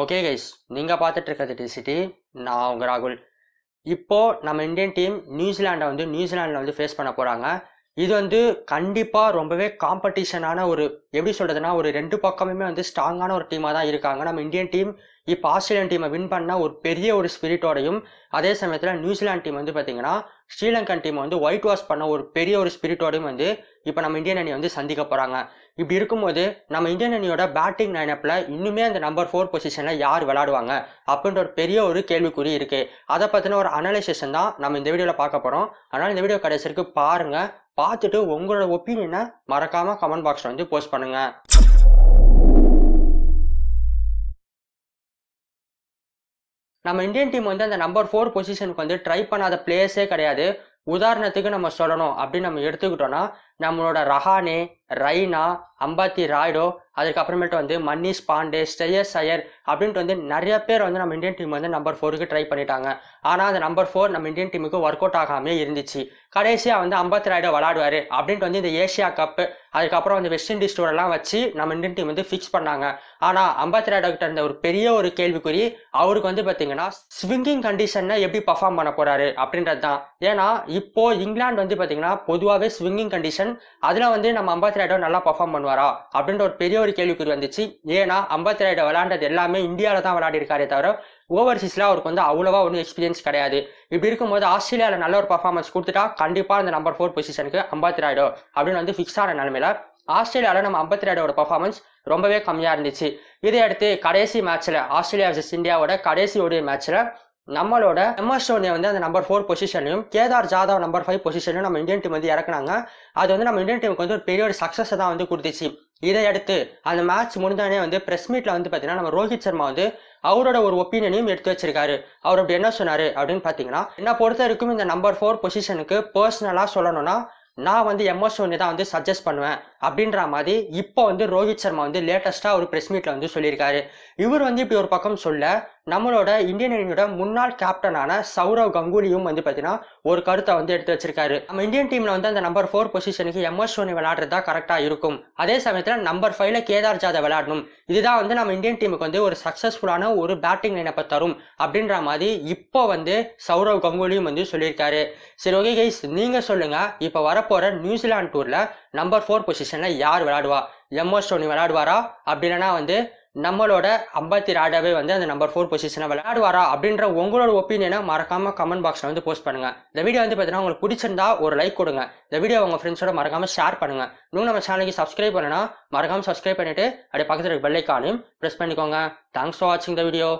Okay guys நீங்கள் பார்த்துட்டு இருக்கிறது டிசிட்டி நான் உங்கள் ராகுல். இப்போது நம்ம இந்தியன் டீம் நியூசிலாண்டை வந்து நியூசிலாண்டில் வந்து ஃபேஸ் பண்ண போகிறாங்க இது வந்து கண்டிப்பாக ரொம்பவே காம்படிஷனான ஒரு எப்படி சொல்கிறதுனா ஒரு ரெண்டு பக்கமுமே வந்து ஸ்ட்ராங்கான ஒரு டீமாக தான் இருக்காங்க. நம்ம இந்தியன் டீம் இப்போ ஆஸ்திரேலியன் டீமை வின் பண்ண ஒரு பெரிய ஒரு ஸ்பிரிட்டோடையும் அதே சமயத்தில் நியூசிலாந்து டீம் வந்து பார்த்தீங்கன்னா ஸ்ரீலங்கன் டீம் வந்து ஒயிட் வாஷ் பண்ண ஒரு பெரிய ஒரு ஸ்பிரிட்டோடையும் வந்து இப்போ நம்ம இந்தியன் அணி வந்து சந்திக்க போகிறாங்க இப்படி இருக்கும்போது நம்ம இந்தியன் அணியோட பேட்டிங் லைனப்பில் இன்னுமே அந்த நம்பர் ஃபோர் பொசிஷனில் யார் விளாடுவாங்க அப்படின்ற ஒரு பெரிய ஒரு கேள்விக்குறி இருக்குது அதை பற்றின ஒரு அனலைசேஷன் தான் நம்ம இந்த வீடியோவில் பார்க்க போகிறோம் அதனால் இந்த வீடியோ கடைசி வரைக்கும் பார்த்துட்டு உங்களோட ஒப்பீனியனை மறக்காமல் கமெண்ட் பாக்ஸில் வந்து போஸ்ட் பண்ணுங்கள் நம்ம இந்தியன் டீம் வந்து அந்த நம்பர் ஃபோர் பொசிஷனுக்கு வந்து ட்ரை பண்ணாத பிளேயர்ஸே கிடையாது. உதாரணத்துக்கு நம்ம சொல்லணும். அப்படின்னு நம்ம எடுத்துக்கிட்டோம்னா நம்மளோட ரஹானே ரைனா அம்பாத்தி ராய்டோ அதுக்கப்புறமேட்டு வந்து மன்னிஷ் பாண்டே ஸ்ரேயஸ் ஐயர் அப்படின்ட்டு வந்து நிறைய பேர் வந்து நம்ம இந்தியன் டீம் வந்து நம்பர் ஃபோருக்கு ட்ரை பண்ணிட்டாங்க. ஆனால் அந்த நம்பர் ஃபோர் நம்ம இந்தியன் டீமுக்கு ஒர்க் அவுட் ஆகாமே இருந்துச்சு. கடைசியாக வந்து அம்பத்தி ராய்டோ விளாடுவார் அப்படின்ட்டு வந்து இந்த ஏஷியா கப்பு அதுக்கப்புறம் வந்து வெஸ்ட் இண்டீஸ் டூரெல்லாம் வச்சு நம்ம இந்தியன் டீம் வந்து ஃபிக்ஸ் பண்ணாங்க. ஆனால் அம்பத்தி ராய்டோ கிட்ட இருந்த ஒரு பெரிய ஒரு கேள்விக்குறி அவருக்கு வந்து பார்த்தீங்கன்னா ஸ்விங்கிங் கண்டிஷனில் எப்படி பர்ஃபார்ம் பண்ண போகிறாரு அப்படின்றது தான் ஏன்னா இப்போ இங்கிலாந்து வந்து பார்த்தீங்கன்னா பொதுவாகவே ஸ்விங்கிங் கண்டிஷன் அதில் வந்து நம்ம அம்பத்தி ராய்டோ நல்லா பர்ஃபார்ம் பண்ணுவாரா? அப்படின்ற ஒரு பெரிய ஒரு கேள்விக்குறி வந்துச்சு. ஏன்னா அம்பத்தி ராய்டோ விளாண்டது எல்லாமே இந்தியாவில் தான் விளையாடிருக்காரே தவிர ஓவர்சீஸில் அவருக்கு வந்து அவ்வளோவா ஒன்றும் எக்ஸ்பீரியன்ஸ் கிடையாது. இப்படி இருக்கும்போது ஆஸ்திரேலியாவில் நல்ல ஒரு பர்ஃபார்மன்ஸ் கொடுத்துட்டா கண்டிப்பாக அந்த நம்பர் ஃபோர் பொசிஷனுக்கு அம்பத்தி ராய்டோ அப்படின்னு வந்து ஃபிக்ஸ் ஆன நிலமையில ஆஸ்திரேலியாவில் நம்ம அம்பத்தி ராய்டோட பர்ஃபார்மன்ஸ் ரொம்பவே கம்மியாக இருந்துச்சு. இதை அடுத்து கடைசி மேட்ச்சில் ஆஸ்திரேலியா வர்சஸ் இந்தியாவோட கடைசி ஒரு மேட்ச்சில் நம்மளோட எம்எஸ் டோனியை வந்து அந்த நம்பர் ஃபோர் பொசிஷனையும் கேதார் ஜாதவ் நம்பர் ஃபைவ் பொசிஷனையும் நம்ம இந்தியன் டீம் வந்து இறக்குனாங்க. அது வந்து நம்ம இந்தியன் டீமுக்கு வந்து ஒரு பெரிய ஒரு சக்ஸஸை தான் வந்து கொடுத்துச்சு. இதையடுத்து அந்த மேட்ச் முடிந்தோடனே வந்து ப்ரெஸ் மீட்டில் வந்து பார்த்தீங்கன்னா நம்ம ரோஹித் சர்மா வந்து அவரோட ஒரு ஒப்பீனியனையும் எடுத்து வச்சிருக்காரு. அவர் அப்படி என்ன சொன்னார் அப்படின்னு பார்த்தீங்கன்னா என்ன பொறுத்த வரைக்கும் இந்த நம்பர் ஃபோர் பொசிஷனுக்கு பர்சனலாக சொல்லணும்னா நான் வந்து எம்எஸ் தோனி தான் வந்து சஜஸ்ட் பண்ணுவேன். அப்படின்ற மாதிரி இப்போ வந்து ரோஹித் சர்மா வந்து லேட்டஸ்ட்டாக ஒரு ப்ரெஸ் மீட்டில் வந்து சொல்லியிருக்காரு. இவர் வந்து இப்படி ஒரு பக்கம் சொல்ல நம்மளோட இந்தியன் அணியோட முன்னாள் கேப்டனான சௌரவ் கங்குலியும் வந்து பார்த்தீங்கன்னா ஒரு கருத்தை வந்து எடுத்து வச்சிருக்காரு. நம்ம இந்தியன் டீமில் வந்து அந்த நம்பர் ஃபோர் பொசிஷனுக்கு எம்எஸ் தோனி விளையாடுறதா கரெக்டாக இருக்கும். அதே சமயத்தில் நம்பர் ஃபைவ்ல கேதார் ஜாதவ் விளையாடணும். இதுதான் வந்து நம்ம இந்தியன் டீமுக்கு வந்து ஒரு சக்ஸஸ்ஃபுல்லான ஒரு பேட்டிங் நினைப்பை தரும் அப்படின்ற மாதிரி இப்போ வந்து சௌரவ் கங்குலியும் வந்து சொல்லியிருக்காரு. சரி ஓகே கைஸ் நீங்கள் சொல்லுங்கள் இப்போ வரப்போகிற நியூசிலாந்து டூரில் நம்பர் ஃபோர் பொசிஷனில் யார் விளையாடுவா? எம்எஸ் தோனி விளையாடுவாரா? அப்படி இல்லைன்னா வந்து நம்மளோட அம்பத்தி ராடாவே வந்து அந்த நம்பர் ஃபோர் பொசிஷனை விளையாடுவாரா? அப்படின்ற உங்களோட ஒப்பீனியனை மறக்காம கமெண்ட் பாக்ஸில் வந்து போஸ்ட் பண்ணுங்க. இந்த வீடியோ வந்து பார்த்தீங்கன்னா உங்களுக்கு பிடிச்சிருந்தா ஒரு லைக் கொடுங்க. இந்த வீடியோ உங்கள் ஃப்ரெண்ட்ஸோட மறக்காம ஷேர் பண்ணுங்க. இன்னும் நம்ம சேனலுக்கு சப்ஸ்கிரைப் பண்ணனா மறக்காம சப்ஸ்கிரைப் பண்ணிட்டு அப்படியே பக்கத்தில் இருக்க பெல்லைக்கானையும் ப்ரெஸ் பண்ணிக்கோங்க. தேங்க்ஸ் ஃபார் வாட்சிங் த வீடியோ